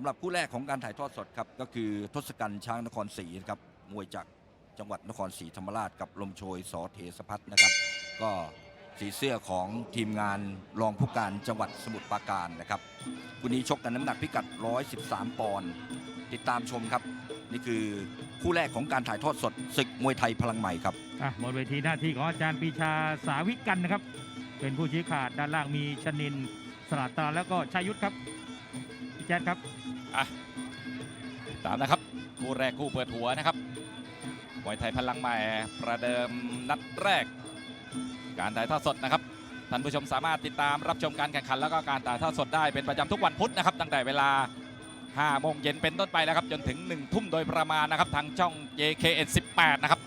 สำหรับคู่แรกของการถ่ายทอดสดครับก็คือทศกัณฐ์ช้างนครศรีนะครับมวยจากจังหวัดนครศรีธรรมราชกับลมโชยสอเทสพัฒน์นะครับ ก็สีเสื้อของทีมงานรองผู้การจังหวัดสมุทรปราการนะครับคู่นี้ชกกันน้ำหนักพิกัด 113 ปอนด์ติดตามชมครับ นี่คือคู่แรกของการถ่ายทอดสดศึกมวยไทยพลังใหม่ครับอะหมดเวทีหน้าที่ของอาจารย์ปีชาสาวิกันนะครับ เป็นผู้ชี้ขาดด้านล่างมีชนินทร์สลัดตาแล้วก็ชัยยุทธครับพี่แจ๊ดครับ ตามนะครับ คู่แรกคู่เปิดหัวนะครับมวยไทยพลังใหม่ประเดิมนัดแรก การถ่ายทอดสดนะครับท่านผู้ชมสามารถติดตามรับชมการแข่งขัน แล้วก็การถ่ายทอดสดได้เป็นประจำทุกวันพุธนะครับ ตั้งแต่เวลา 5 โมงเย็นเป็นต้นไปแล้วครับ จนถึง 1 ทุ่มโดยประมาณนะครับ ทางช่อง JKN 18 นะครับ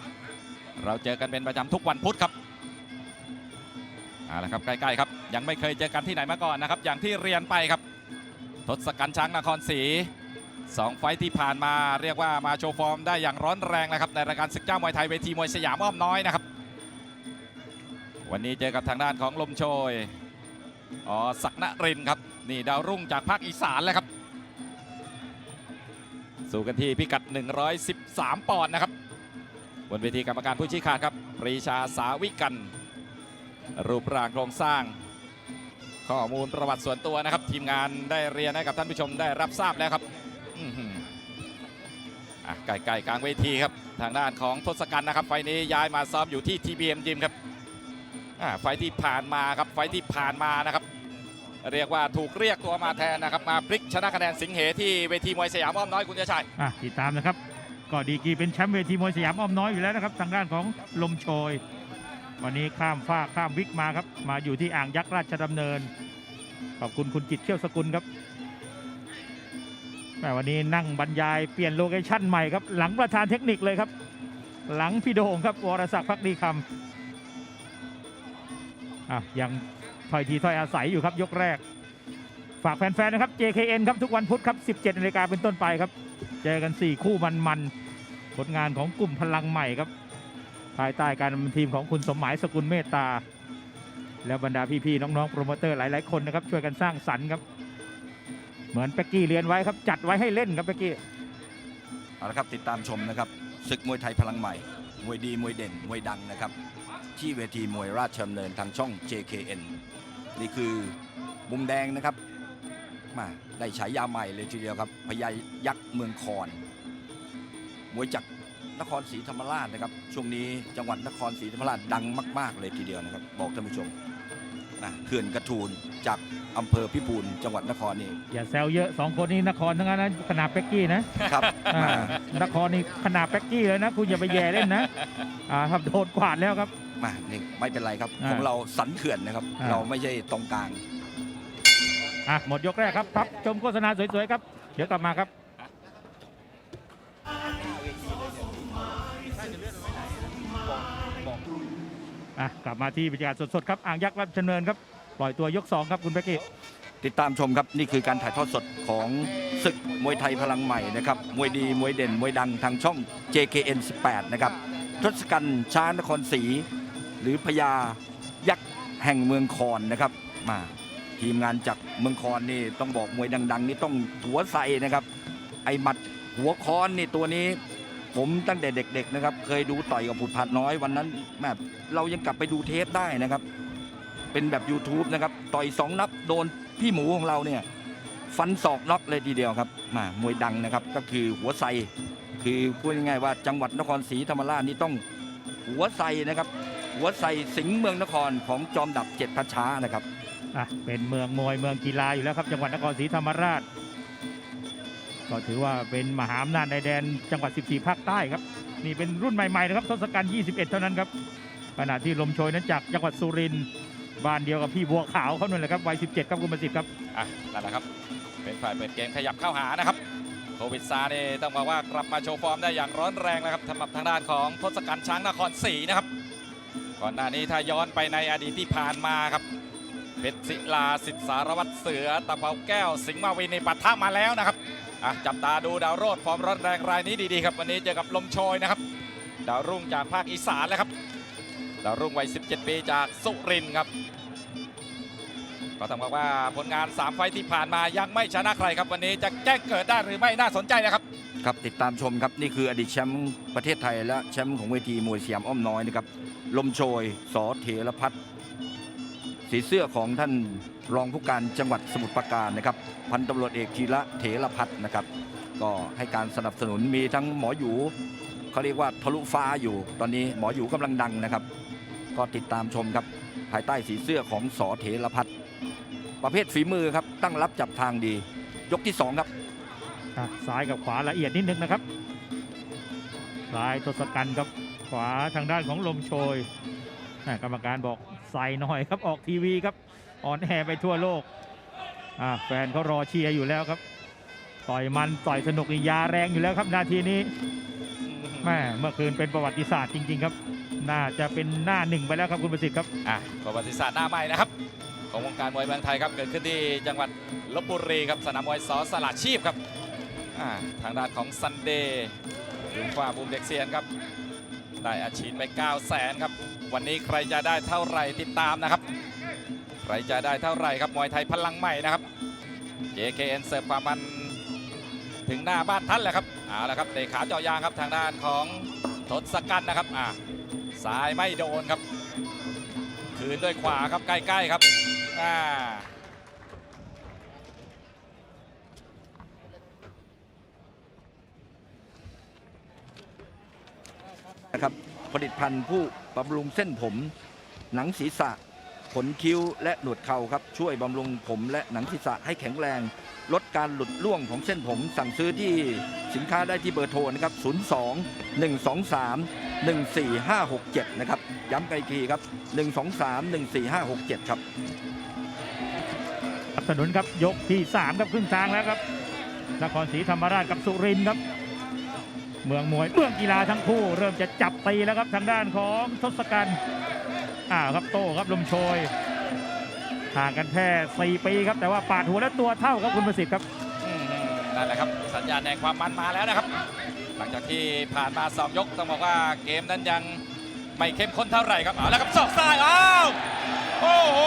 เราเจอกันเป็นประจำทุกวันพุธครับเอาละครับใกล้ๆครับ ยังไม่เคยเจอกันที่ไหนมาก่อนนะครับ อย่างที่เรียนไปครับ ศกัณฐ์ช้างนครศรีสองไฟที่ผ่านมาเรียกว่ามาโชว์ฟอร์มได้อย่างร้อนแรงนะครับในรายการศึกเจ้ามวยไทยเวทีมวยสยามอ้อมน้อยนะครับ วันนี้เจอกับทางด้านของลมโชยอ๋อศักนรินครับนี่ดาวรุ่งจากภาคอีสานแล้วครับ สู้กันที่พิกัด 113 ปอนด์นะครับบนเวทีกรรมการผู้ชี้ขาดครับปรีชาสาวิกัน รูปร่างโครงสร้าง ข้อมูลประวัติส่วนตัวนะครับ ทีมงานได้เรียนให้กับท่านผู้ชมได้รับทราบแล้วครับอื้อหืออ่ไก่ๆกลางเวทีครับ ทางด้านของทศกัณฐ์นะครับ ไฟนี้ย้ายมาซ้อมอยู่ที่ TBM ยิมครับไฟที่ผ่านมาครับไฟที่ผ่านมานะครับ เรียกว่าถูกเรียกตัวมาแทนนะครับมาพลิกชนะคะแนนสิงเหที่เวทีมวยสยามอ้อมน้อยคุณเจชัยอ่ติดตามนะครับ ก็ดีกีเป็นแชมป์เวทีมวยสยามอ้อมน้อยอยู่แล้วนะครับ ทางด้านของลมโชย วันนี้ข้ามฟ้าข้ามวิกมาครับ มาอยู่ที่อ่างยักษ์ราชดำเนิน ขอบคุณคุณจิตเขี้ยวสกุลครับแม่วันนี้นั่งบรรยายเปลี่ยนโลเคชั่นใหม่ครับ หลังประธานเทคนิคเลยครับ หลังพี่โด่งครับวรศักดิ์พักดีคำอะยังถอยทีถอยอาศัยอยู่ครับยกแรก ฝากแฟนๆนะครับ JKN ครับทุกวันพุธครับ 17นาฬิกาเป็นต้นไปครับ เจอกัน 4 คู่มันๆผลงานของกลุ่มพลังใหม่ครับ ภายใต้การนำทีมของคุณสมหมายสกุลเมตตา แล้วบรรดาพี่ๆน้องๆโปรโมเตอร์หลายๆคนนะครับช่วยกันสร้างสรรค์ครับเหมือนเป็กกี้เรียนไว้ครับจัดไว้ให้เล่นครับเป็กกี้เอาละครับติดตามชมนะครับศึกมวยไทยพลังใหม่ มวยดีมวยเด่น มวยดังนะครับ ที่เวทีมวยราชดำเนินทางช่อง JKN นี่คือมุมแดงนะครับมาได้ฉายาใหม่เลยทีเดียวครับพญายักษ์เมืองคอนมวยจาก นครศรีธรรมราชนะครับช่วงนี้จังหวัดนครศรีธรรมราชดังมาก ๆ เลยทีเดียวนะครับ บอกท่านผู้ชมนะเขื่อนกระทูลจากอำเภอพิบูลจังหวัดนครนี่อย่าแซวเยอะสองคนนี้นครทั้งนั้นนะขนาดเป็กกี้นะครับอ่า นครนี่ขนาดเป็กกี้เลยนะ คุณอย่าไปแย่เล่นนะอ่าครับโดนกวาดแล้วครับ มานี่ไม่เป็นไรครับอ่าของเราสันเขื่อนนะครับ อ่า เราไม่ใช่ตรงกลาง อะหมดยกแรกครับพับชมโฆษณาสวยๆครับ เดี๋ยวกลับมาครับ อะกลับมาที่บรรยากาศสดๆครับอ่างยักษ์รับเชิญเนินครับปล่อยตัวยก2ครับคุณเบกกี้ติดตามชมครับนี่คือการถ่ายทอดสดของศึกมวยไทยพลังใหม่นะครับมวยดีมวยเด่นมวยดังทางช่อง JKN 18นะครับทศกัณฐ์ช้างนครศรีหรือพญายักษ์แห่งเมืองคอนนะครับมาทีมงานจากเมืองคอนนี่ต้องบอกมวยดัง ๆ นี่ต้องหัวใสนะครับ ไอหมัดหัวคอนนี่ตัวนี้ ผมตั้งแต่เด็กๆนะครับ เคยดูต่อยกับผุดผัดน้อยวันนั้นแม่เรายังกลับไปดูเทปได้นะครับ เป็นแบบ YouTube นะครับต่อยสองนับโดนพี่หมูของเราเนี่ยฟันศอกน็อกเลยทีเดียวครับมามวยดังนะครับก็คือหัวไซคือพูดง่ายๆว่าจังหวัดนครศรีธรรมราชนี่ต้องหัวไซนะครับ หัวไซสิงห์เมืองนครของจอมดับเจ็ดพัชช้านะครับอะเป็นเมืองมวยเมืองกีฬาอยู่แล้วครับ จังหวัดนครศรีธรรมราช ก็ถือว่าเป็นมหาอำนาจในแดนจังหวัด 14 ภาคใต้ครับ นี่เป็นรุ่นใหม่ๆนะครับทศกัณฐ์21 เท่านั้นครับขณะที่ลมโชยนั้นจากจังหวัดสุรินทร์บ้านเดียวกับพี่บัวขาวเขานั่นแหละครับวัย 17 ครับคุณประสิทธิ์ครับอะนั่นแหละครับ เป็นฝ่ายเปิดเกมขยับเข้าหานะครับโควิดซาเนี่ต้องบอกว่ากลับมาโชว์ฟอร์มได้อย่างร้อนแรงนะครับสำหรับทางด้านของทศกัณฐ์ช้างนครศรีนะครับ ก่อนหน้านี้ถ้าย้อนไปในอดีตที่ผ่านมาครับเพชรศิลาสิทธิสารวัตรเสือตะเภาแก้ว สิงห์มาวินในปัททามาแล้วนะครับ อะจับตาดูดาวโรดฟอร์มร้อนแรงรายนี้ดีๆครับ วันนี้เจอกับลมโชยนะครับ ดาวรุ่งจากภาคอีสานแล้วครับ ดาวรุ่งวัย 17 ปีจากสุรินทร์ครับ ก็ต้องบว่าผลงาน 3 ไฟที่ผ่านมายังไม่ชนะใครครับ วันนี้จะแจ้งเกิดได้หรือไม่น่าสนใจนะครับ ครับติดตามชมครับ นี่คืออดีตแชมป์ประเทศไทยและแชมป์ของเวทีมวยสยามอ้อมน้อยนะครับลมโชยสอเถรพัฒน์สีเสื้อของท่าน รองผู้การจังหวัดสมุทรปราการนะครับ พันตำรวจเอกธีระเถรพัฒน์นะครับ ก็ให้การสนับสนุนมีทั้งหมอหยูเขาเรียกว่าทะลุฟ้าอยู่ ตอนนี้หมอหยูกำลังดังนะครับ ก็ติดตามชมครับภายใต้สีเสื้อของสอเถรพัฒน์ประเภทฝีมือครับตั้งรับจับทางดี ยกที่สองครับซ้ายกับขวาละเอียดนิดนึงนะครับซ้ายทศกัณฐ์กับขวาทางด้านของลมโชยกรรมการบอกใส่หน่อยครับออกทีวีครับ ออนแอร์ไปทั่วโลกแฟนเขารอเชียร์อยู่แล้วครับ ต่อยมันต่อยสนุกนี่ยาแรงอยู่แล้วครับนาทีนี้แม่เมื่อคืนเป็นประวัติศาสตร์จริง ๆ ครับ น่าจะเป็นหน้าหนึ่งไปแล้วครับคุณประสิทธิ์ครับอะประวัติศาสตร์หน้าใหม่นะครับ ของวงการมวยเมืองไทยครับเกิดขึ้นที่จังหวัดลบบุรีครับสนามมวยสอสลาชีพครับอ่าทางด้านของซันเดย์ลุงฟ้าบูมเด็กเซียนครับ ได้อาชีพไป9 0 0แสนครับ วันนี้ใครจะได้เท่าไหร่ติดตามนะครับ ใครจะได้เท่าไหร่ครับมวยไทยพลังใหม่นะครับ JKN เสิร์ฟความมันถึงหน้าบ้านท่านแหละครับเอาละครับเตะขาเจาะยางครับทางด้านของทศกัณฐ์นะครับอ่าซ้ายไม่โดนครับ คืนด้วยขวาครับใกล้ๆครับอ่านะครับผลิตภัณฑ์ผู้บำรุงเส้นผม หนังศีรษะ ขนคิ้วและหนวดเข่าครับช่วยบำรุงผมและหนังศีรษะให้แข็งแรง ลดการหลุดร่วงของเส้นผม สั่งซื้อที่สินค้าได้ที่เบอร์โทรนะครับ 02 123 14567 นะครับ ย้ำกันอีกทีครับ 123 14567 ครับสนับสนุนครับยกที่ 3 ครับครึ่งทางแล้วครับนครศรีธรรมราชกับสุรินทร์ครับ เมืองมวยเมืองกีฬาทั้งคู่ เริ่มจะจับตีแล้วครับทางด้านของทศกัณฐ์ อ้าวครับโต้ครับลมโชยห่างกันแค่4ปีครับ แต่ว่าปาดหัวและตัวเท่าครับคุณประสิทธิ์ครับอืมนั่นแหละครับ สัญญาณแห่งความมันมาแล้วนะครับ หลังจากที่ผ่านมาสองยกต้องบอกว่าเกมนั้นยังไม่เข้มข้นเท่าไหร่ครับเอาแล้วครับศอกซ้ายอ้าวโอ้โห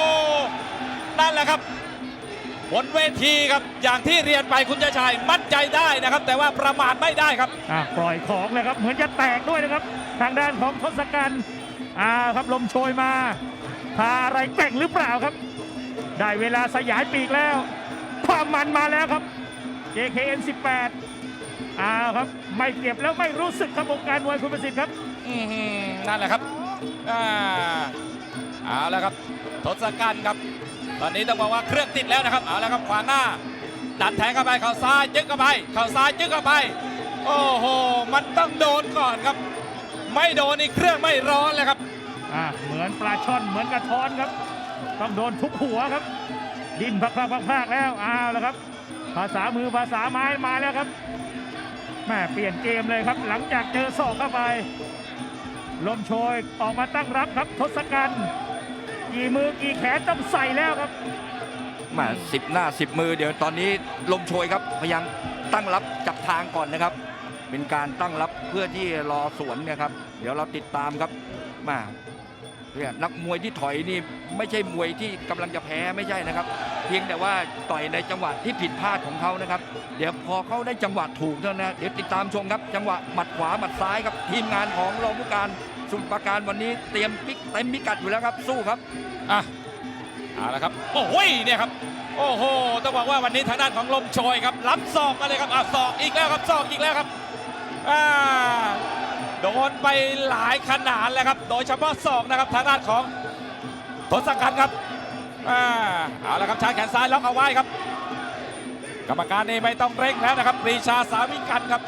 นั่นแหละครับบนเวทีครับอย่างที่เรียนไปคุณชายชัยมั่นใจได้นะครับ แต่ว่าประมาทไม่ได้ครับอะปล่อยของเลยครับเหมือนจะแตกด้วยนะครับ ทางด้านของทศกัณฐ์ อ่าครับลมโชยมา พาอะไรแก่งหรือเปล่าครับ ได้เวลาสยายปีกแล้ว ความมันมาแล้วครับ JKN 18อ้าวครับ ไม่เจ็บแล้วไม่รู้สึกครับวงการมวยคุณประสิทธิ์ครับนั่นแหละครับอ่าเอาแล้วครับทศกัณฐ์ครับ ตอนนี้ต้องบอกว่าเครื่องติดแล้วนะครับเอาแล้วครับขวางหน้า ดันแทงเข้าไปเข่าซ้ายยึกเข้าไปเข่าซ้ายยึกเข้าไป โอ้โห มันต้องโดนก่อนครับ ไม่โดนนี่เครื่องไม่ร้อนเลยครับอ่าเหมือนปลาช่อนเหมือนกระท้อนครับ ต้องโดนทุบหัวครับ ดิ้นพักพากพักพากแล้วอ้าวแล้วครับ ภาษามือภาษาไม้มาแล้วครับแม่เปลี่ยนเกมเลยครับ หลังจากเจอศอกเข้าไป ลมโชยออกมาตั้งรับครับทศกัณฐ์กี่มือกี่แขนต้องใส่แล้วครับมาสิบหน้าสิบมือเดี๋ยวตอนนี้ลมโชยครับพยายามตั้งรับจับทางก่อนนะครับ เป็นการตั้งรับเพื่อที่รอสวนเนะครับ เดี๋ยวเราติดตามครับมาเนี่ยนักมวยที่ถอยนี่ไม่ใช่มวยที่กำลังจะแพ้ไม่ใช่นะครับ เพียงแต่ว่าต่อยในจังหวะที่ผิดพลาดของเขานะครับ เดี๋ยวพอเขาได้จังหวะถูกเท่านั้นนะเดี๋ยวติดตามชมครับ จังหวะหมัดขวาหมัดซ้ายครับทีมงานของรองผู้การสมุทรปราการวันนี้เตรียมปิกเต็มพิกัดอยู่แล้วครับสู้ครับอะเอาละครับโอ้โหเนี่ยครับโอ้โหต้องบอกว่าวันนี้ทางด้านของลมโชยครับรับศอกมาเลยครับอะศอกอีกแล้วครับศอกอีกแล้วครับ อ่าโดนไปหลายขนาดแล้วครับ โดยเฉพาะศอกนะครับทางด้านของทศกัณฐ์ครับอ่าเอาละครับชายแขนซ้ายล็อกเอาไว้ครับ กรรมการนี่ไม่ต้องเร่งแล้วนะครับปรีชาสาวิกันครับ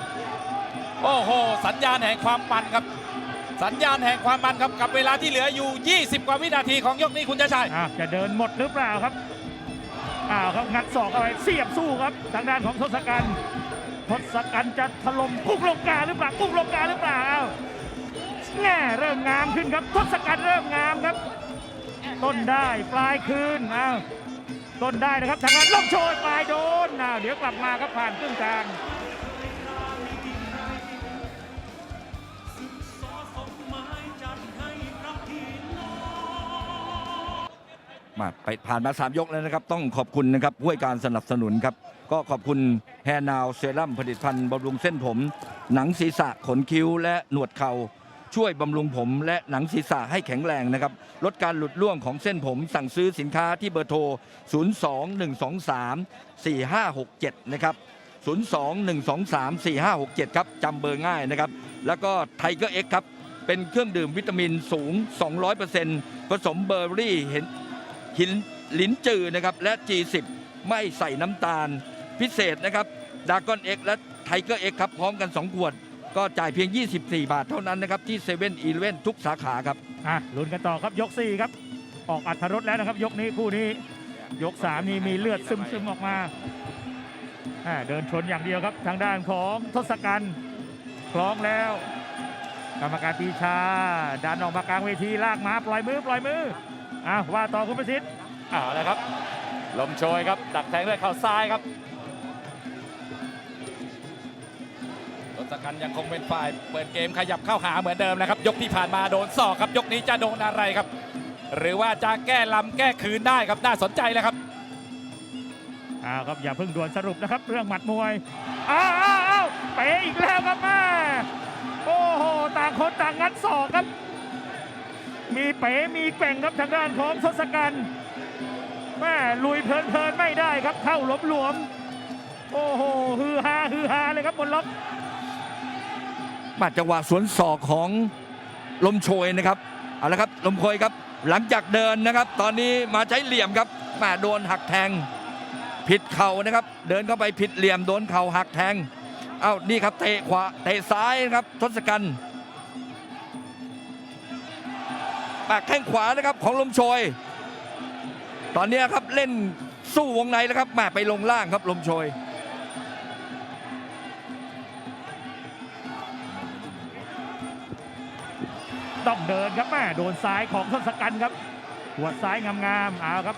โอ้โห สัญญาณแห่งความมันครับ สัญญาณแห่งความมันครับกับเวลาที่เหลืออยู่ 20 กว่าวินาทีของยกนี้คุณชาชัยอะจะเดินหมดหรือเปล่าครับอ้าวครับงัดศอกเข้าไปเสียบสู้ครับทางด้านของทศกัณฐ์ ทศกัณฐ์จะถล่มกุ้งลงกาหรือเปล่ากุ้งลงกาหรือเปล่าแง่เริ่มงามขึ้นครับทศกัณฐ์เริ่มงามครับ ต้นได้ปลายคืนอ้าวต้นได้นะครับทางด้นลงโชยปลายโดนอ้าวเดี๋ยวกลับมาครับผ่านครึ่งทาง มาไปผ่านมา 3 ยกแล้วนะครับ ต้องขอบคุณนะครับผู้ให้การสนับสนุนครับ ก็ขอบคุณแฮนาวเซรั่มผลิตภัณฑ์บำรุงเส้นผม หนังศีรษะขนคิ้วและหนวดเข่า ช่วยบำรุงผมและหนังศีรษะให้แข็งแรงนะครับ ลดการหลุดร่วงของเส้นผม สั่งซื้อสินค้าที่เบอร์โทร 021234567 นะครับ 021234567 ครับจำเบอร์ง่ายนะครับ แล้วก็ไทเกอร์เอ็กครับเป็นเครื่องดื่มวิตามินสูง 200%ผสมเบอร์รี่เห็น หินลิ้นจือนะครับและ G10 ไม่ใส่น้ำตาล พิเศษนะครับดากอนเอ็กและไทเกอร์เอ็กครับพร้อมกัน 2 ขวด ก็จ่ายเพียง 24 บาทเท่านั้นนะครับที่7 e เ e ่ e อทุกสาขาครับอะลุ้นกันต่อครับยก 4 ครับ ออกอัธรสแล้วนะครับยกนี้คู่นี้ ยก 3 นี่มีเลือดซึมซึมๆออกมาอ่าเดินชนอย่างเดียวครับทางด้านของทศกัณฐ์คล้องแล้ว กรรมการปีชาดันออกมากลางเวทีลากมาปล่อยมือปล่อยมือ อะว่าต่อคุณประสิทธิ์เอาละครับ ลมโชยครับ ดักแทงด้วยเข่าซ้ายครับรถสกันยังคงเป็นฝ่ายเปิดเกมขยับเข้าหาเหมือนเดิมนะครับ ยกที่ผ่านมาโดนศอกครับ ยกนี้จะโดนอะไรครับ หรือว่าจะแก้ลำแก้คืนได้ครับน่าสนใจเลยครับอ้าวครับอย่าเพิ่งด่วนสรุปนะครับ เรื่องหมัดมวยอ้าวอ้าวอ้าวเป๋อีกแล้วครับแม่โอ้โหต่างคนต่างงัดศอกครับ มีเป๋มีแกว่งครับทางด้านของทศกัณฐ์แม่ลุยเพลินๆไม่ได้ครับเข้าหลวมหลวมๆโอ้โหฮือฮาฮือฮาเลยครับบนล็อกมาจังหวะสวนศอกของลมโชยนะครับเอาละครับลมโชยครับหลังจากเดินนะครับ ตอนนี้มาใช้เหลี่ยมครับมาโดนหักแทง ผิดเข่านะครับ เดินเข้าไปผิดเหลี่ยมโดนเข่าหักแทงเอ้านี่ครับเตะขวาเตะซ้ายนะครับทศกัณฐ์ ปากแข้งขวานะครับของลมโชยตอนนี้ครับเล่นสู้วงในแล้วครับแม่ไปลงล่างครับลมโชยต้องเดินครับแม่โดนซ้ายของทศกัณฐ์ครับ หัวซ้ายงามๆเอาครับ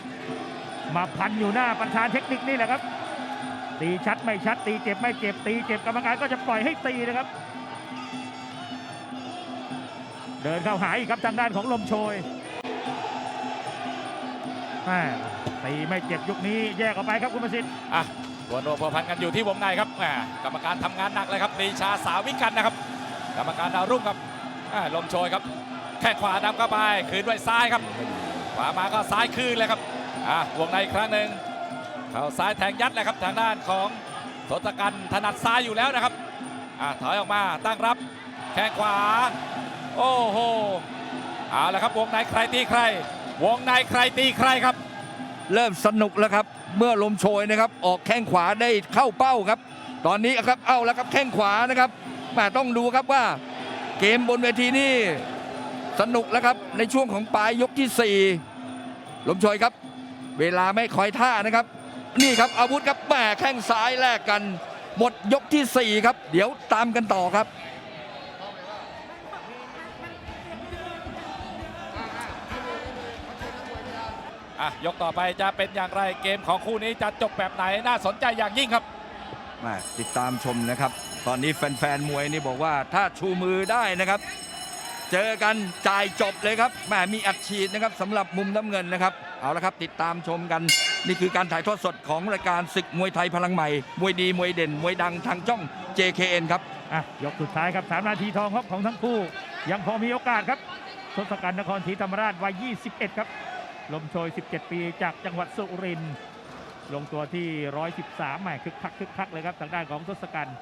มาพันอยู่หน้าประธานเทคนิคนี่แหละครับ ตีชัดไม่ชัดตีเจ็บไม่เจ็บตีเจ็บกรรมการก็จะปล่อยให้ตีนะครับ เดินเข้าหาอีกครับทางด้านของลมโชยแมตีไม่เจ็บยุคนี้แยกออกไปครับคุณประสิทธิ์อะดวลโดพัวพันกันอยู่ที่วงในครับแหมกรรมการทำงานหนักเลยครับปรีชาสาวิกันนะครับ กรรมการดาวรุ่งครับอ่าลมโชยครับ แค่ขวานำเข้าไปคืนด้วยซ้ายครับ ขวามาก็ซ้ายคืนเลยครับอะวงในอีกครั้งหนึ่งเข้าซ้ายแทงยัดเลยครับทางด้านของทศกัณฐ์ถนัดซ้ายอยู่แล้วนะครับอะถอยออกมาตั้งรับ แข้งขวา โอ้โหเอาละครับวงในใครตีใคร วงในใครตีใครครับ เริ่มสนุกแล้วครับ เมื่อลมโชยนะครับ ออกแข้งขวาได้เข้าเป้าครับ ตอนนี้ครับเอาแล้วครับแข้งขวานะครับแม่ต้องดูครับว่า เกมบนเวทีนี่สนุกแล้วครับในช่วงของปลายยกที่ 4 ลมโชยครับ เวลาไม่คอยท่านะครับ นี่ครับอาวุธครับแม่แข้งซ้ายแลกกัน หมดยกทีสี่ 4 ครับ เดี๋ยวตามกันต่อครับ อะยกต่อไปจะเป็นอย่างไรเกมของคู่นี้จะจบแบบไหนน่าสนใจอย่างยิ่งครับมาติดตามชมนะครับ ตอนนี้แฟนๆมวยนี่บอกว่าถ้าชูมือได้นะครับ เจอกันจ่ายจบเลยครับแหมมีอัดฉีดนะครับสำหรับมุมน้ำเงินนะครับ เอาละครับติดตามชมกัน นี่คือการถ่ายทอดสดของรายการศึกมวยไทยพลังใหม่ มวยดีมวยเด่น มวยดังทางช่อง JKN ครับอะยกสุดท้ายครับสามนาทีทองครับของทั้งคู่ ยังพอมีโอกาสครับทศกัณฐ์นครศรีธรรมราชวัย 21 ครับ ลมโชย 17 ปีจากจังหวัดสุรินทร์ลงตัวที่ 113แหมคึกคักคึกคักเลยครับทางด้านของทศกัณฐ์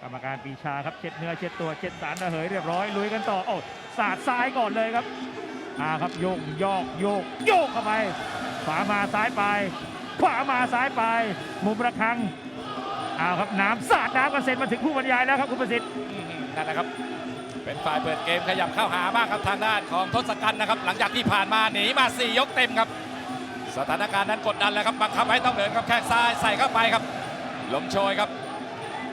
กรรมการปีชาครับเช็ดเนื้อเช็ดตัวเช็ดสารระเหยเรียบร้อยลุยกันต่อโอ้สาดซ้ายก่อนเลยครับอ่าครับโยกยอกโยกโยกเข้าไป ขวามาซ้ายไป ขวามาซ้ายไป มุมระฆังอ้าวครับน้ำสาดน้ำกระเซ็นมาถึงผู้บรรยายแล้วครับคุณประสิทธิ์นั่นแหละครับ เป็นฝ่ายเปิดเกมขยับเข้าหามากครับทางด้านของทศกัณฐ์นะครับ หลังจากที่ผ่านมาหนีมา 4 ยกเต็มครับ สถานการณ์นั้นกดดันแล้วครับบังคับให้ต้องเดินครับแข้งซ้ายใส่เข้าไปครับลมโชยครับ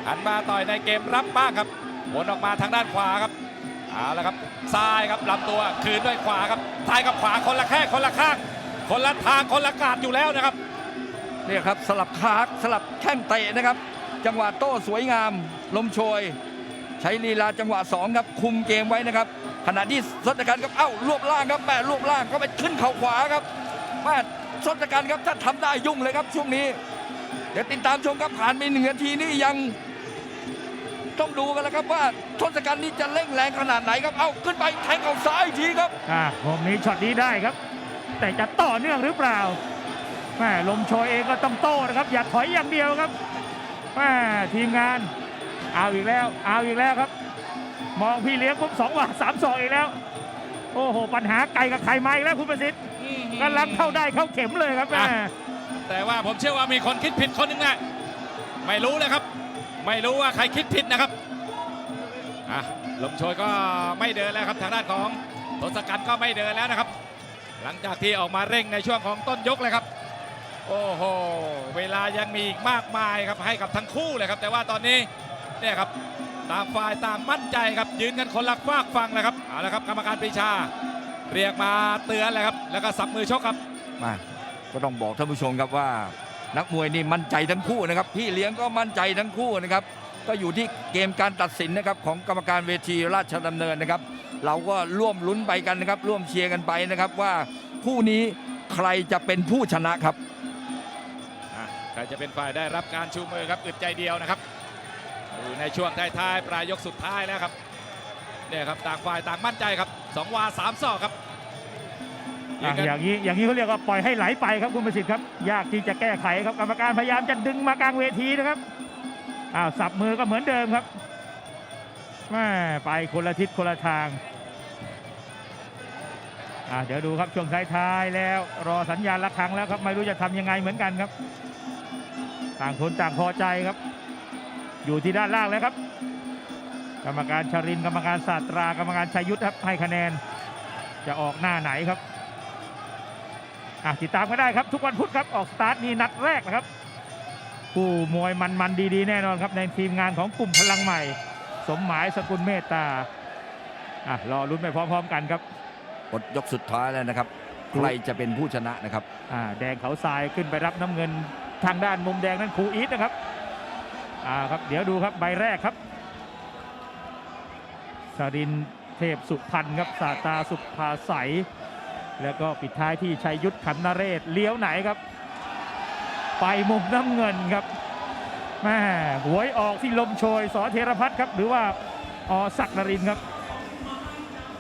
หันมาต่อยในเกมรับบ้างครับวนออกมาทางด้านขวาครับเอาละครับซ้ายครับลำตัวคืนด้วยขวาครับซ้ายกับขวาคนละแข้งคนละข้าง คนละทางคนละกาดอยู่แล้วนะครับเนี่ยครับสลับคาสลับแข้งเตะนะครับ จังหวะโต้สวยงาม ลมโชย ช้ลีลาจังหวะสองครับคุมเกมไว้นะครับขณะที่ทศกัณฐ์ครับเอ้ารวบล่างครับแม่รวบล่างก็ไปขึ้นเข่าขวาครับว่าทศกัณฐ์ครับถ้าทำได้ยุ่งเลยครับช่วงนี้ เดี๋ยวติดตามชมครับผ่านไปหนึ่งนาทีนี่ยังต้องดูกันแล้วครับว่าทศกัณฐ์นี่จะเร่งแรงขนาดไหนครับ เอาขึ้นไปแทงเข่าซ้ายทีครับอ่าผมนี้ช็อตนี้ได้ครับ แต่จะต่อเนื่องหรือเปล่าแม่ลมโชยเองก็ต้องโต้นะครับ อย่าถอยอย่างเดียวครับแม่ทีมงาน เอาอีกแล้ว เอาอีกแล้วครับ มองพี่เลี้ยงปุ๊บสองว่าสามสองอีกแล้ว โอ้โห ปัญหาไก่กับไข่มาอีกแล้วคุณประสิทธิ์กำลังเข้าได้เข้าเข็มเลยครับแม่อะแต่ว่าผมเชื่อว่ามีคนคิดผิดคนหนึ่งนะไม่รู้เลยครับ ไม่รู้ว่าใครคิดผิดนะครับอะลมโชยก็ไม่เดินแล้วครับทางด้านของทศกัณฐ์ก็ไม่เดินแล้วนะครับ หลังจากที่ออกมาเร่งในช่วงของต้นยกเลยครับ โอ้โห เวลายังมีอีกมากมายครับให้กับทั้งคู่เลยครับ แต่ว่าตอนนี้ เนี่ยครับต่างฝ่ายต่างมั่นใจครับยืนกันคนละฝากฟังเลยครับเอาละครับกรรมการปรีชา เรียกมาเตือนเลยครับแล้วก็สับมือชกครับมาก็ต้องบอกท่านผู้ชมครับว่า นักมวยนี่มั่นใจทั้งคู่นะครับ พี่เลี้ยงก็มั่นใจทั้งคู่นะครับ ก็อยู่ที่เกมการตัดสินนะครับของกรรมการเวทีราชดำเนินนะครับ เราก็ร่วมลุ้นไปกันนะครับ ร่วมเชียร์กันไปนะครับว่าคู่นี้ใครจะเป็นผู้ชนะครับอะใครจะเป็นฝ่ายได้รับการชูมือครับอึดใจเดียวนะครับ อยู่ในช่วงท้ายๆปลายยกสุดท้ายแล้วครับเนี่ยครับต่างฝ่ายต่างมั่นใจครับสองวาสามศอกครับอะยืนกันอย่างนี้อย่างนี้เขาเรียกว่าปล่อยให้ไหลไปครับคุณประสิทธิ์ครับ ยากที่จะแก้ไขครับกรรมการพยายามจะดึงมากลางเวทีนะครับอ้าวสับมือก็เหมือนเดิมครับแม่ไปคนละทิศคนละทางอะเดี๋ยวดูครับช่วงท้ายๆแล้วรอสัญญาณระฆังแล้วครับไม่รู้จะทำยังไงเหมือนกันครับ ต่างคนต่างพอใจครับ อยู่ที่ด้านล่างแล้วครับ กรรมการชรินทร์กรรมการศาสตรากรรมการชัยยุทธครับให้คะแนนจะออกหน้าไหนครับอะติดตามก็ได้ครับทุกวันพุธครับออกสตาร์ทนี่นัดแรกนะครับผู้มวยมันๆดีๆ แน่นอนครับในทีมงานของกลุ่มพลังใหม่ สมหมายสกุลเมตตาอะรอลุ้นไปพร้อมๆกันครับหมดยกสุดท้ายแล้วนะครับ ใครจะเป็นผู้ชนะนะครับอ่าแดงเขาทรายขึ้นไปรับน้ำเงินทางด้านมุมแดงนั้นครูอีทนะครับ อ่าครับเดี๋ยวดูครับใบแรกครับสรินเทพสุพรรณครับสาตาสุภาใสแล้วก็ปิดท้ายที่ชัยยุทธขันนเรศเลี้ยวไหนครับ ไปมุมน้ำเงินครับแม่หวยออกที่ลมโชยสอเทรพัฒครับ หรือว่าอศักนรินครับ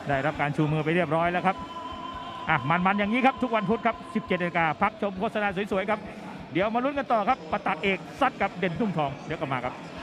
ได้รับการชูมือไปเรียบร้อยแล้วครับอะมันๆอย่างนี้ครับทุกวันพุธครับ 17นาฬิกาพักชมโฆษณาสวยๆครับ เดี๋ยวมาลุ้นกันต่อครับประตักเอกซัดกับเด่นทุ่งทอง เดี๋ยวกลับมาครับ